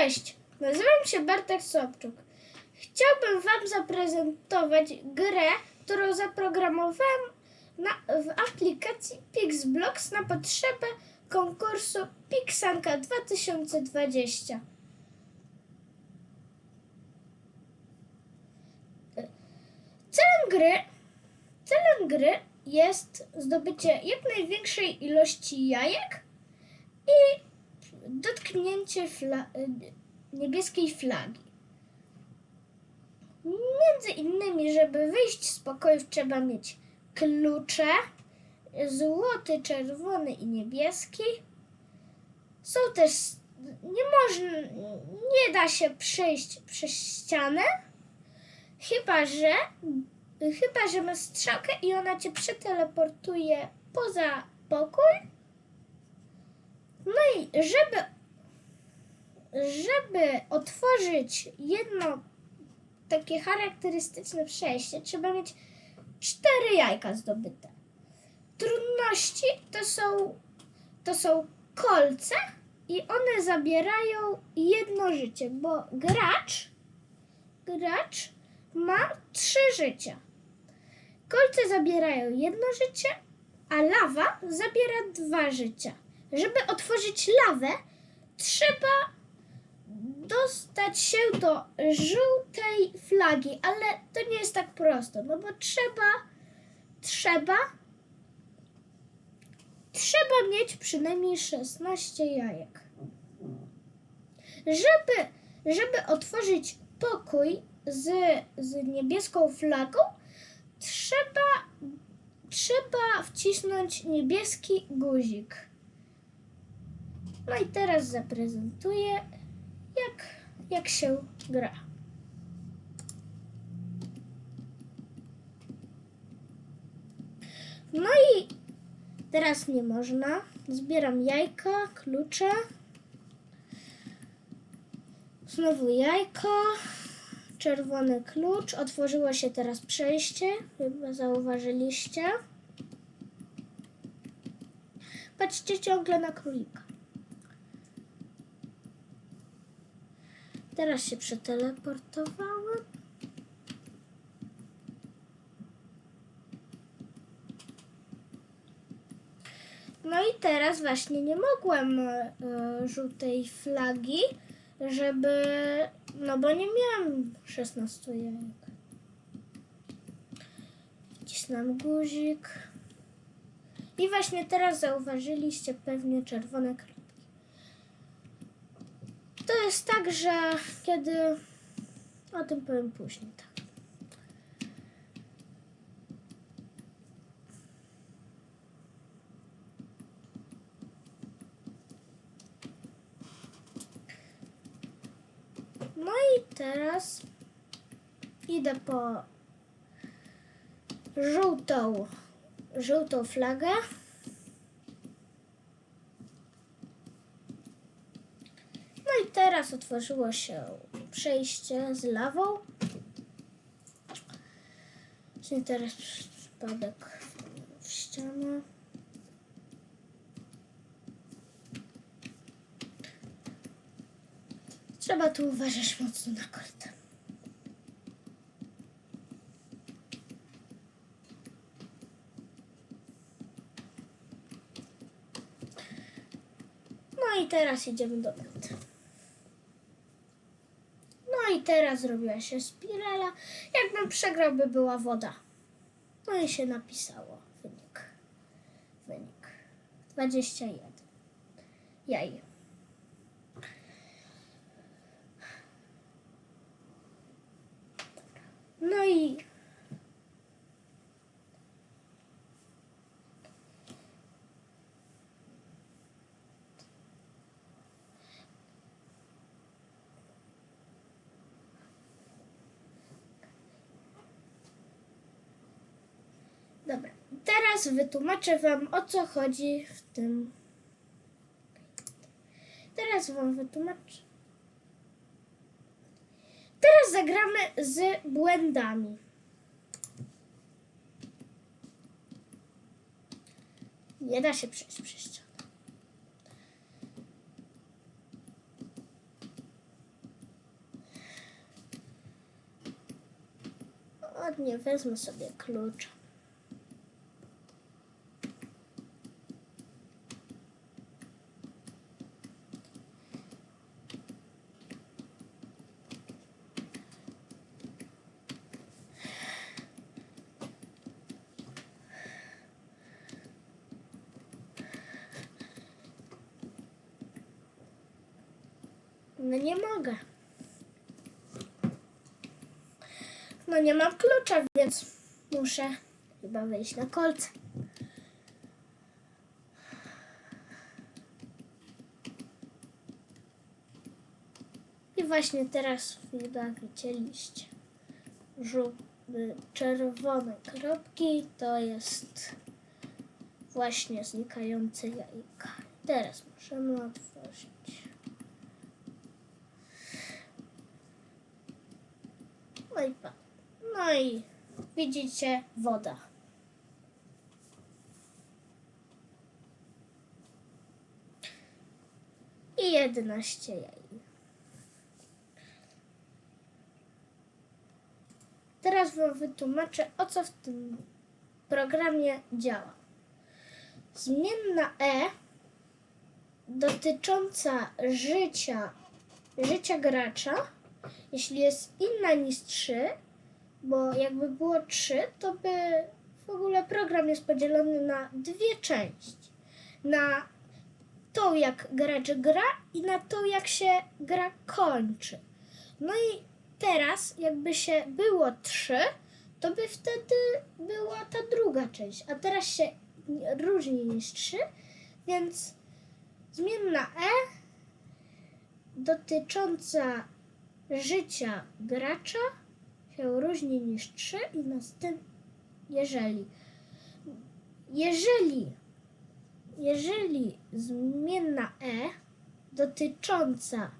Cześć, nazywam się Bartek Sobczuk. Chciałbym Wam zaprezentować grę, którą zaprogramowałem na, w aplikacji Pixblocks na potrzebę konkursu Pixanka 2020. Celem gry, celem gry jest zdobycie jak największej ilości jajek i dotknięcie fla- niebieskiej flagi. Między innymi, żeby wyjść z pokojów, trzeba mieć klucze, złoty, czerwony i niebieski. Są też, nie można, nie da się przejść przez ścianę, chyba że, chyba że masz strzałkę i ona cię przeteleportuje poza pokój. No i żeby, żeby otworzyć jedno takie charakterystyczne przejście, trzeba mieć cztery jajka zdobyte. Trudności to są, to są kolce i one zabierają jedno życie, bo gracz, gracz ma trzy życia. Kolce zabierają jedno życie, a lawa zabiera dwa życia. Żeby otworzyć lawę, trzeba dostać się do żółtej flagi, ale to nie jest tak prosto, no bo trzeba, trzeba, trzeba mieć przynajmniej 16 jajek. Żeby, żeby otworzyć pokój z, z niebieską flagą, trzeba, trzeba wcisnąć niebieski guzik. No i teraz zaprezentuję, jak, jak się gra. No i teraz nie można. Zbieram jajka, klucze. Znowu jajko. Czerwony klucz. Otworzyło się teraz przejście. Chyba zauważyliście. Patrzcie ciągle na królika. Teraz się przeteleportowałem. No i teraz właśnie nie mogłem e, żółtej flagi, żeby. No bo nie miałem 16 jajek. Wcisnąłem guzik. I właśnie teraz zauważyliście pewnie czerwone. To jest tak, że kiedy. O tym powiem później, tak. No i teraz idę po żółtą, żółtą flagę. No i teraz otworzyło się przejście z lawą. Czyli teraz przypadek w ścianę. Trzeba tu uważać mocno na kartę. No i teraz idziemy do mety. Teraz zrobiła się spirala. Jakbym przegrał, by była woda. No i się napisało wynik. Wynik. 21. Jaj. No i wytłumaczę Wam o co chodzi w tym. Teraz Wam wytłumaczę. Teraz zagramy z błędami. Nie da się przejść przez ścianę. Ładnie, wezmę sobie klucza. No nie mam klucza, więc muszę chyba wejść na kolce. I właśnie teraz chyba widzieliście żółte, czerwone kropki, to jest właśnie znikające jajka. Teraz możemy otworzyć. No i pa. No i widzicie woda. I 11 jaj. Teraz wam wytłumaczę, o co w tym programie działa. Zmienna E dotycząca życia, życia gracza jeśli jest inna niż 3, bo jakby było 3, to by w ogóle program jest podzielony na dwie części. Na tą, jak gracz gra i na tą, jak się gra kończy. No i teraz, jakby się było 3, to by wtedy była ta druga część, a teraz się różni niż 3, więc zmienna E dotycząca życia gracza się różni niż 3 i następnie jeżeli jeżeli jeżeli zmienna e dotycząca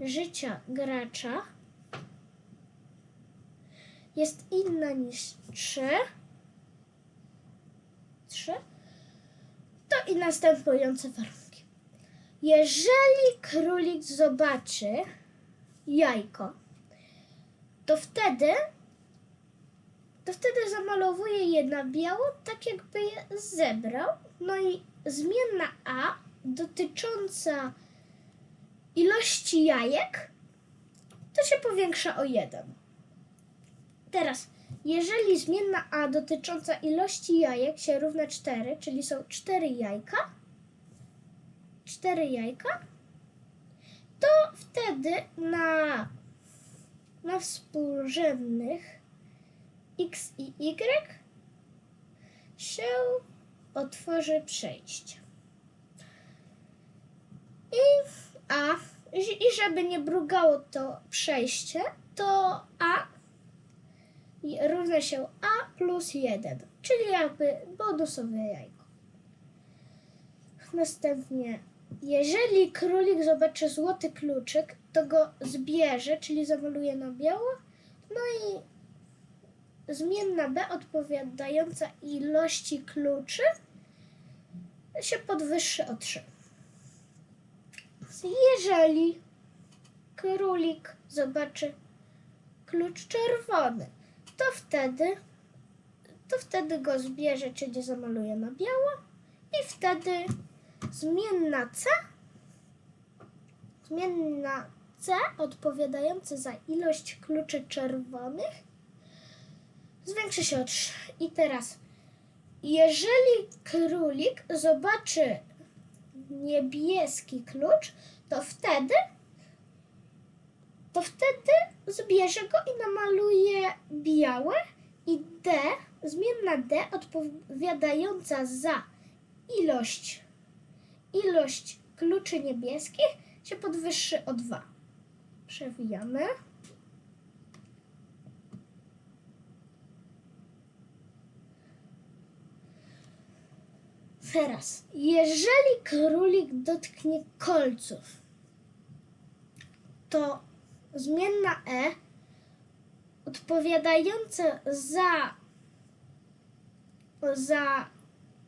życia gracza jest inna niż 3 3 to i następujące warunki. Jeżeli królik zobaczy jajko, to wtedy to wtedy zamalowuje je na biało, tak jakby je zebrał. No i zmienna A dotycząca ilości jajek to się powiększa o 1. Teraz, jeżeli zmienna A dotycząca ilości jajek się równa 4, czyli są 4 jajka, 4 jajka, to wtedy na, na współrzędnych x i y się otworzy przejście. I a i żeby nie brugało to przejście, to a równa się a plus 1, czyli jakby bonusowe jajko. Następnie jeżeli królik zobaczy złoty kluczyk, to go zbierze, czyli zamaluje na biało. No i zmienna B odpowiadająca ilości kluczy się podwyższy o 3. Jeżeli królik zobaczy klucz czerwony, to wtedy to wtedy go zbierze, czyli zamaluje na biało i wtedy zmienna C zmienna C odpowiadająca za ilość kluczy czerwonych zwiększy się o 3. I teraz, jeżeli królik zobaczy niebieski klucz, to wtedy to wtedy zbierze go i namaluje białe i D, zmienna D odpowiadająca za ilość ilość kluczy niebieskich się podwyższy o 2. Przewijamy. Teraz, jeżeli królik dotknie kolców, to zmienna E odpowiadająca za, za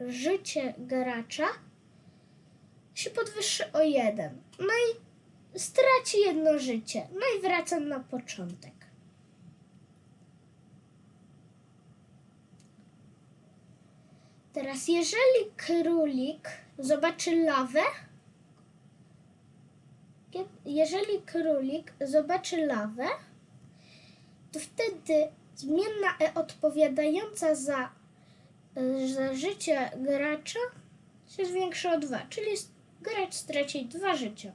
życie gracza się podwyższy o jeden. No i straci jedno życie. No i wracam na początek. Teraz, jeżeli królik zobaczy lawę, jeżeli królik zobaczy lawę, to wtedy zmienna e odpowiadająca za, e, za życie gracza się zwiększa o 2, czyli gracz straci dwa życia.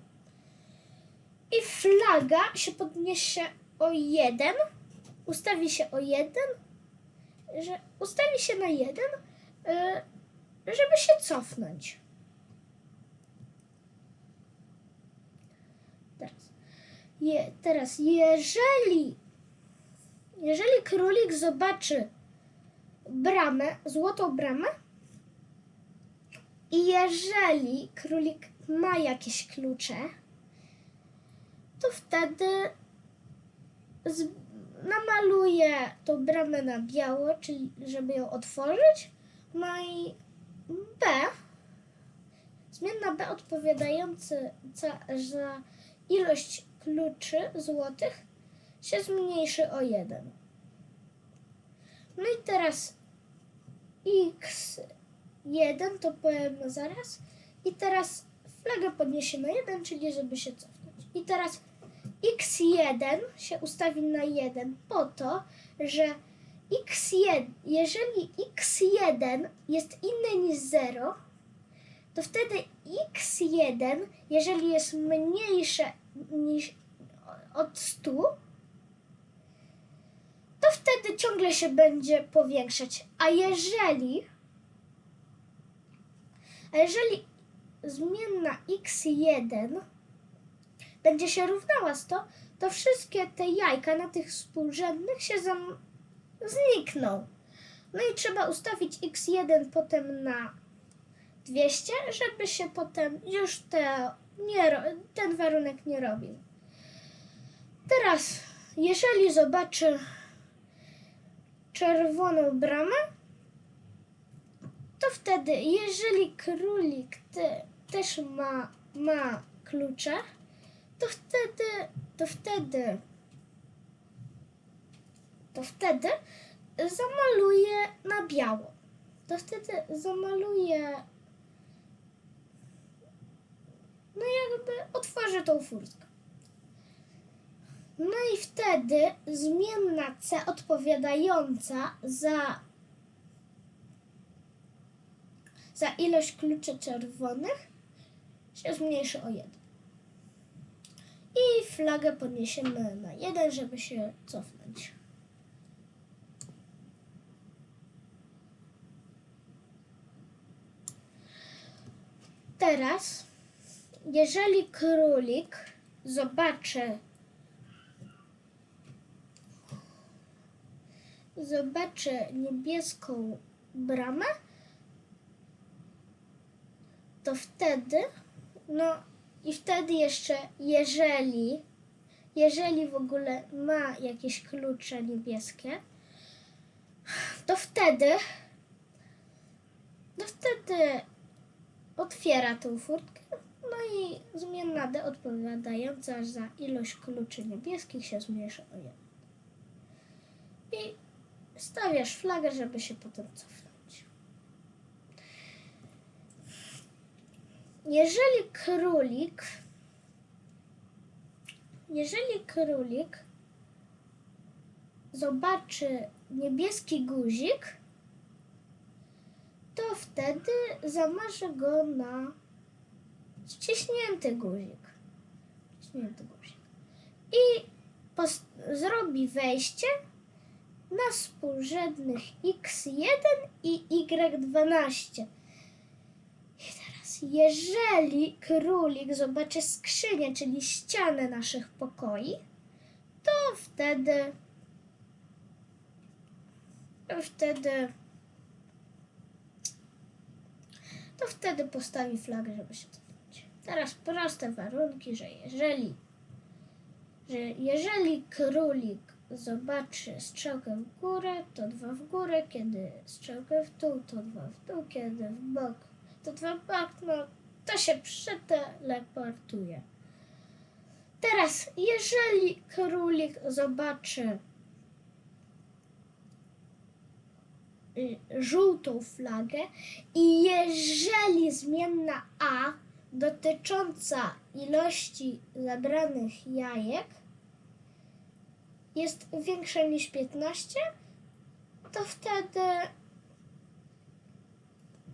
I flaga się podniesie o jeden, ustawi się o jeden, że ustawi się na jeden, e, żeby się cofnąć. Teraz, je, teraz jeżeli, jeżeli królik zobaczy bramę, złotą bramę i jeżeli królik ma jakieś klucze, to wtedy z, namaluje tą bramę na biało, czyli żeby ją otworzyć. No i B, zmienna B odpowiadająca za ilość kluczy złotych się zmniejszy o 1. No i teraz x1 to powiem zaraz i teraz flagę podniesie na 1, czyli żeby się cofnąć. I teraz x1 się ustawi na 1 po to, że x1, jeżeli x1 jest inny niż 0, to wtedy x1, jeżeli jest mniejsze niż od 100, to wtedy ciągle się będzie powiększać. A jeżeli a jeżeli zmienna x1 będzie się równała 100, to wszystkie te jajka na tych współrzędnych się zam- znikną. No i trzeba ustawić x1 potem na 200, żeby się potem już te, nie, ten warunek nie robił. Teraz, jeżeli zobaczy czerwoną bramę, to wtedy, jeżeli królik te, też ma, ma klucze, to wtedy, to wtedy, to wtedy zamaluje na biało. To wtedy zamaluje, no jakby otworzy tą furtkę. No i wtedy zmienna C odpowiadająca za, za ilość kluczy czerwonych się zmniejszy o 1. I flagę podniesiemy na 1, żeby się cofnąć. Teraz, jeżeli królik zobaczy zobaczy niebieską bramę, to wtedy, no i wtedy jeszcze, jeżeli, jeżeli w ogóle ma jakieś klucze niebieskie, to wtedy, no wtedy otwiera tą furtkę, no i zmienna D odpowiadająca za ilość kluczy niebieskich się zmniejsza o 1. I stawiasz flagę, żeby się potem cofnąć. Jeżeli królik, jeżeli królik zobaczy niebieski guzik, to wtedy zamarzy go na ściśnięty guzik. Ściśnięty guzik. I zrobi wejście na współrzędnych x1 i y12. Jeżeli królik zobaczy skrzynię, czyli ścianę naszych pokoi, to wtedy to wtedy to wtedy postawi flagę, żeby się cofnąć. Teraz proste warunki, że jeżeli że jeżeli królik zobaczy strzałkę w górę, to dwa w górę, kiedy strzałkę w dół, to dwa w dół, kiedy w bok, to bok, no to się przeteleportuje. Teraz, jeżeli królik zobaczy y, żółtą flagę i jeżeli zmienna A dotycząca ilości zebranych jajek jest większa niż 15, to wtedy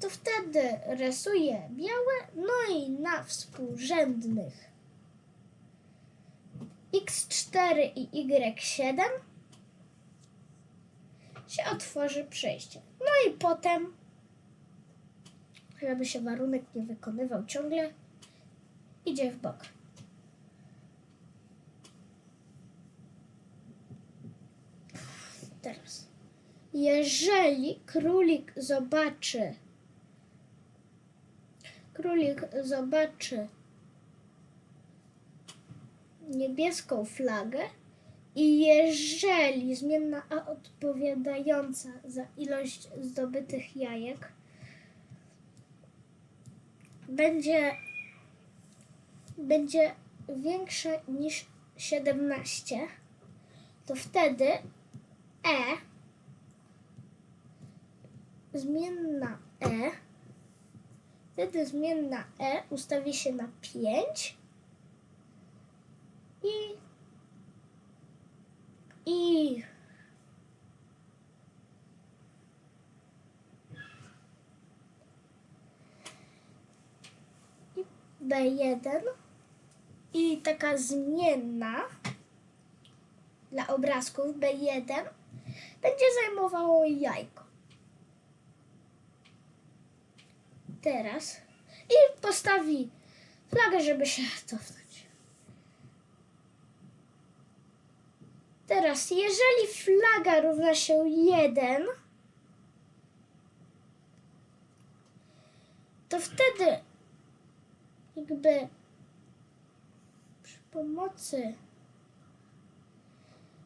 to wtedy rysuję białe, no i na współrzędnych x4 i y7 się otworzy przejście. No i potem, żeby się warunek nie wykonywał ciągle, idzie w bok. Teraz. Jeżeli królik zobaczy, królik zobaczy niebieską flagę i jeżeli zmienna A odpowiadająca za ilość zdobytych jajek będzie, będzie większa niż 17, to wtedy E zmienna E wtedy zmienna E ustawi się na 5 i i i B1 i taka zmienna dla obrazków B1 będzie zajmowało jajko. Teraz i postawi flagę, żeby się cofnąć. Teraz, jeżeli flaga równa się 1, to wtedy jakby przy pomocy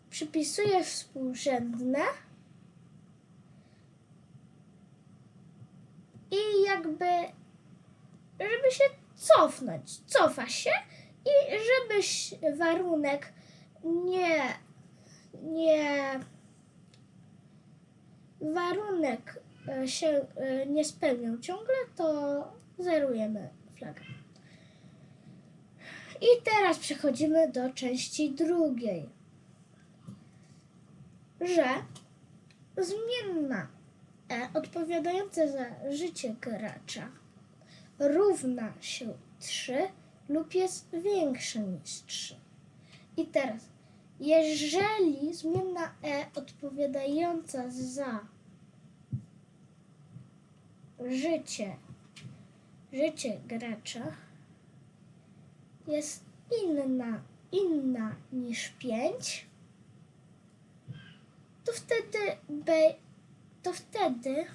przypisuję współrzędne i jakby żeby się cofnąć, cofa się i żebyś warunek nie nie warunek e, się e, nie spełniał ciągle, to zerujemy flagę. I teraz przechodzimy do części drugiej, że zmienna E odpowiadająca za życie gracza równa się 3 lub jest większa niż 3. I teraz jeżeli zmienna E odpowiadająca za życie, życie gracza jest inna, inna niż 5, to wtedy B, to wtedy,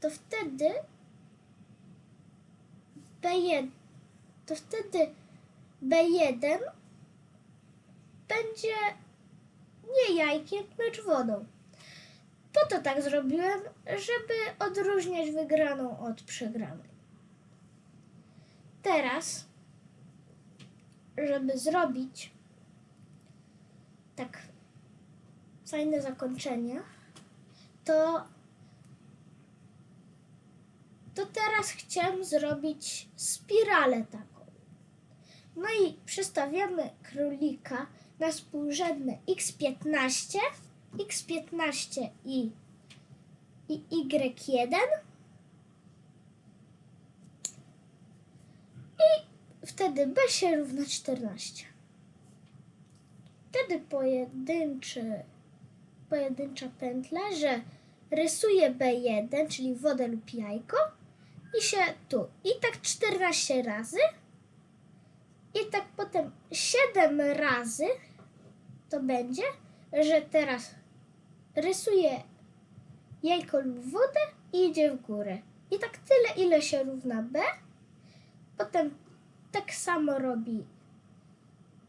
to wtedy B1, to wtedy B1 będzie nie jajkiem, lecz wodą. Po to tak zrobiłem, żeby odróżniać wygraną od przegranej. Teraz, żeby zrobić tak fajne zakończenie, to to teraz chciałem zrobić spiralę taką. No i przestawiamy królika na współrzędne x15, x15 i, i y1 i wtedy b się równa 14. Wtedy pojedynczy, pojedyncza pętla, że rysuję B1, czyli wodę lub jajko i się tu. I tak 14 razy. I tak potem 7 razy to będzie, że teraz rysuję jajko lub wodę i idzie w górę. I tak tyle, ile się równa B. Potem tak samo robi.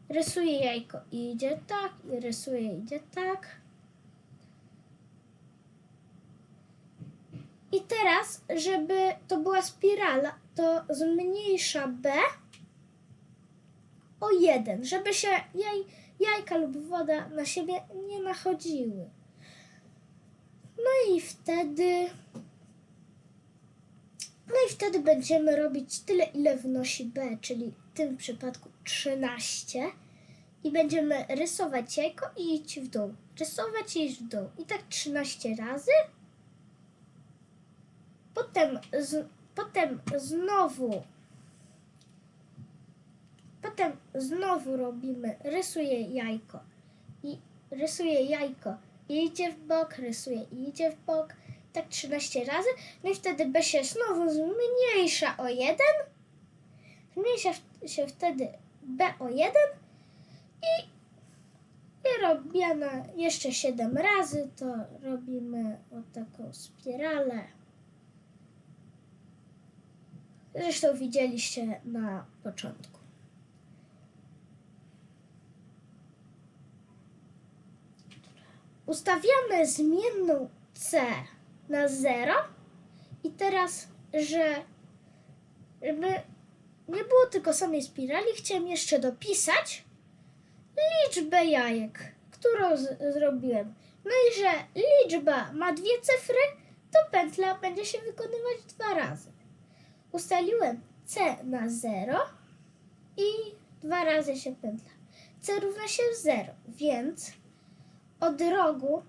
Rysuje jajko i idzie tak, i rysuje idzie tak. I teraz, żeby to była spirala, to zmniejsza B o jeden, żeby się jaj, jajka lub woda na siebie nie nachodziły. No i wtedy. No i wtedy będziemy robić tyle, ile wnosi B, czyli w tym przypadku 13. I będziemy rysować jajko i iść w dół. Rysować i iść w dół. I tak 13 razy. Potem, z, potem znowu. Potem znowu robimy, rysuję jajko. I rysuję jajko. I idzie w bok, rysuje i idzie w bok. Tak 13 razy. No i wtedy B się znowu zmniejsza o 1. Zmniejsza się wtedy B o 1. I, i robione jeszcze 7 razy. To robimy o taką spiralę. Zresztą widzieliście na początku. Ustawiamy zmienną C na 0 i teraz, że żeby nie było tylko samej spirali, chciałem jeszcze dopisać liczbę jajek, którą zrobiłem. No i że liczba ma dwie cyfry, to pętla będzie się wykonywać dwa razy. Ustaliłem C na 0 i dwa razy się pętla. C równa się 0, więc od rogu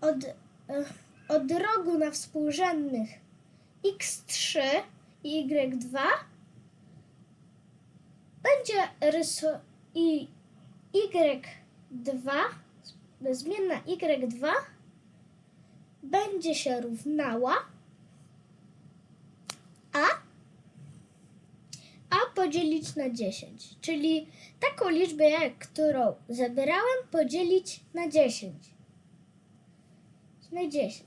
od, e, od rogu na współrzędnych x3 i y2 będzie ryso i y2 zmienna y2 będzie się równała a a podzielić na 10, czyli taką liczbę jak którą zebrałem podzielić na 10. Na 10.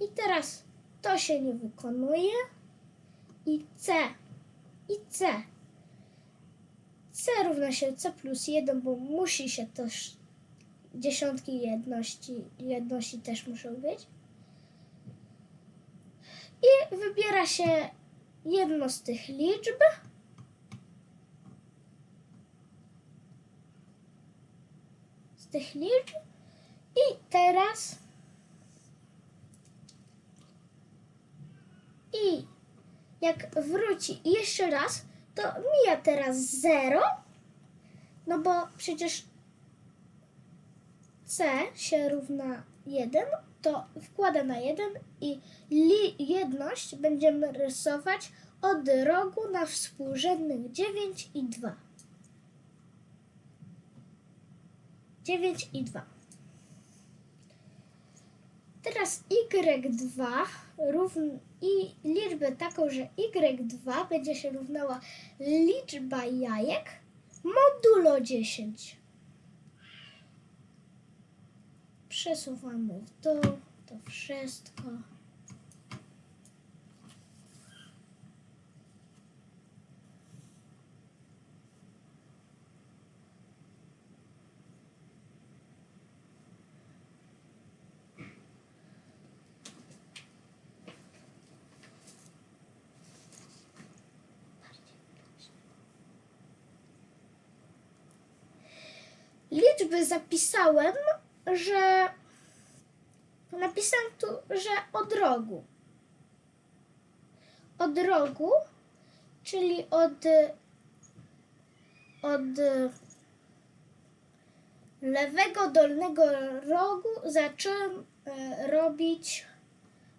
I teraz to się nie wykonuje i C i C. C równa się C plus 1, bo musi się też dziesiątki jedności, jedności też muszą być. I wybiera się jedno z tych liczb. Z tych liczb. I teraz. I jak wróci jeszcze raz, to mija teraz 0. No bo przecież C się równa 1, to wkłada na 1 i jedność będziemy rysować od rogu na współrzędnych 9 i 2. 9 i 2. Teraz y2 równ i liczbę taką, że y2 będzie się równała liczba jajek modulo 10. Przesuwamy w dół to wszystko. Liczby zapisałem, że napisałem tu, że od rogu. Od rogu, czyli od, od lewego dolnego rogu zacząłem e, robić,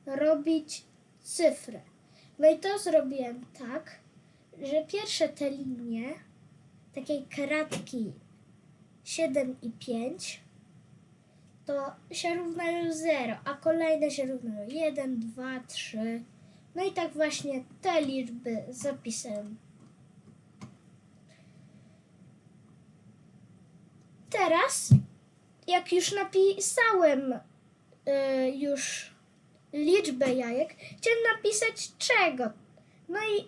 robić cyfrę. No i to zrobiłem tak, że pierwsze te linie takiej kratki 7 i 5 to się równają 0, a kolejne się równają 1, 2, 3. No i tak właśnie te liczby zapisałem. Teraz, jak już napisałem y, już liczbę jajek, chciałem napisać czego? No i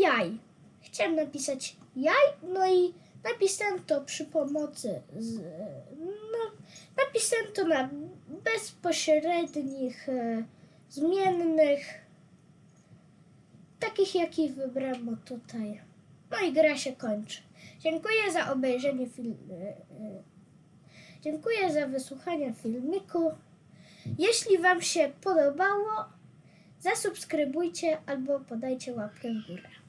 jaj. Chciałem napisać jaj, no i napisałem to przy pomocy z, napisałem to na bezpośrednich e, zmiennych takich jakich wybrałem o tutaj. No i gra się kończy. Dziękuję za obejrzenie filmu. Dziękuję za wysłuchanie filmiku. Jeśli Wam się podobało, zasubskrybujcie albo podajcie łapkę w górę.